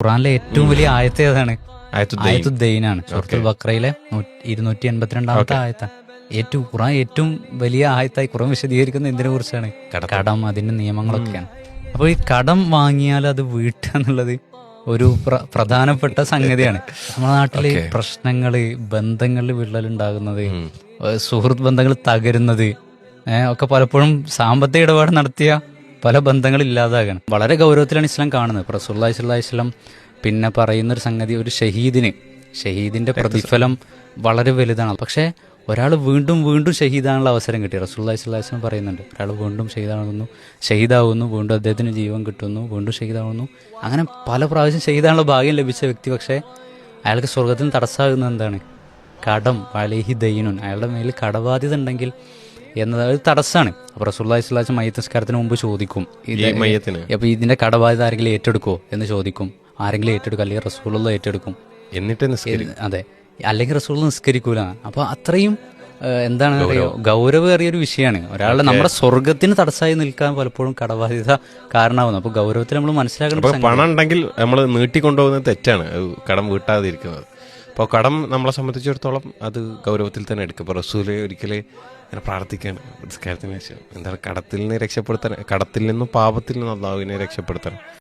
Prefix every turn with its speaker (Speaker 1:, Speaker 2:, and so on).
Speaker 1: ഖുറാനിലെ ഏറ്റവും വലിയ ആയത്ത് ഏതാണ്. ആയത്തുദ്ദൈനാണ്. ബക്രയിലെ ഇരുന്നൂറ്റി എൺപത്തിരണ്ടാമത്തെ ആയത്താണ് ഏറ്റവും ഖുറാൻ ഏറ്റവും വലിയ ആയത്തായി ഖുറാൻ വിശദീകരിക്കുന്ന എന്തിനെ കുറിച്ചാണ്? കടം. അതിന്റെ നിയമങ്ങളൊക്കെയാണ്. അപ്പോൾ ഈ കടം വാങ്ങിയാൽ അത് വീട്ടുക എന്നുള്ളത് ഒരു പ്രധാനപ്പെട്ട സംഗതിയാണ്. നമ്മുടെ നാട്ടിൽ പ്രശ്നങ്ങൾ ബന്ധങ്ങളിൽ വിള്ളൽ ഉണ്ടാകുന്നത് സുഹൃത്ത് ബന്ധങ്ങൾ തകരുന്നത് ഏഹ് ഒക്കെ പലപ്പോഴും സാമ്പത്തിക ഇടപാട് നടത്തിയ പല ബന്ധങ്ങൾ ഇല്ലാതാകണം. വളരെ ഗൗരവത്തിലാണ് ഇസ്ലാം കാണുന്നത്. പ്രസുല്ലാ സ്വല്ലല്ലാഹി വസല്ലം പിന്നെ പറയുന്ന ഒരു സംഗതി ഒരു ഷഹീദിന്. ഷഹീദിന്റെ പ്രതിഫലം വളരെ വലുതാണ്. പക്ഷേ ഒരാൾ വീണ്ടും വീണ്ടും ഷഹീദാനുള്ള അവസരം കിട്ടി. റസൂള്ളി സ്വല്ലല്ലാഹി വസല്ലം പറയുന്നുണ്ട് ഒരാൾ വീണ്ടും ഷഹീദാകുന്നു ഷഹീദാകുന്നു വീണ്ടും അദ്ദേഹത്തിന് ജീവൻ കിട്ടുന്നു വീണ്ടും ഷഹീദാകുന്നു. അങ്ങനെ പല പ്രാവശ്യം ഷഹീദാനുള്ള ഭാഗ്യം ലഭിച്ച വ്യക്തി പക്ഷേ അയാൾക്ക് സ്വർഗത്തിന് തടസ്സമാകുന്നത് എന്താണ്? കടം അലേഹി ദൈനുൻ. അയാളുടെ മേലിൽ കടബാധ്യത ഉണ്ടെങ്കിൽ എന്നത് ഒരു തടസ്സമാണ് അപ്പൊ റസൂള്ളി സ്വലാസ് മയ്യ സംസ്കാരത്തിന് മുമ്പ് ചോദിക്കും ഇത്
Speaker 2: ഈ മയ്യത്തിന്
Speaker 1: അപ്പൊ ഇതിന്റെ കടബാധ്യത ആരെങ്കിലും ഏറ്റെടുക്കോ എന്ന് ചോദിക്കും. ആരെങ്കിലും ഏറ്റെടുക്കും അല്ലെങ്കിൽ റസൂലുള്ള ഏറ്റെടുക്കും.
Speaker 2: എന്നിട്ട്
Speaker 1: അതെ. അല്ലെങ്കിൽ റസൂൾ നിസ്കരിക്കൂല. അപ്പൊ അത്രയും എന്താണ് ഗൗരവേറിയ ഒരു വിഷയമാണ്. ഒരാളുടെ നമ്മുടെ സ്വർഗത്തിന് തടസ്സമായി നിൽക്കാൻ പലപ്പോഴും കടബാധ്യത കാരണമാകുന്നു അപ്പൊ ഗൗരവത്തിൽ നമ്മൾ
Speaker 2: മനസ്സിലാക്കണം പണം ഉണ്ടെങ്കിൽ നമ്മൾ നീട്ടിക്കൊണ്ടുപോകുന്നത് തെറ്റാണ്. അത് കടം വീട്ടാതിരിക്കുന്നത്. അപ്പോൾ കടം നമ്മളെ സംബന്ധിച്ചിടത്തോളം അത് ഗൗരവത്തിൽ തന്നെ എടുക്കും. ഇപ്പോൾ റസൂൽ ഒരിക്കലേ ഇങ്ങനെ പ്രാർത്ഥിക്കുകയാണ് നിസ്കാരത്തിന് ശേഷം എന്താണ് കടത്തിൽ നിന്ന് രക്ഷപ്പെടുത്താൻ കടത്തിൽ നിന്നും പാപത്തിൽ നിന്നും അള്ളാഹുവിനെ രക്ഷപ്പെടുത്താൻ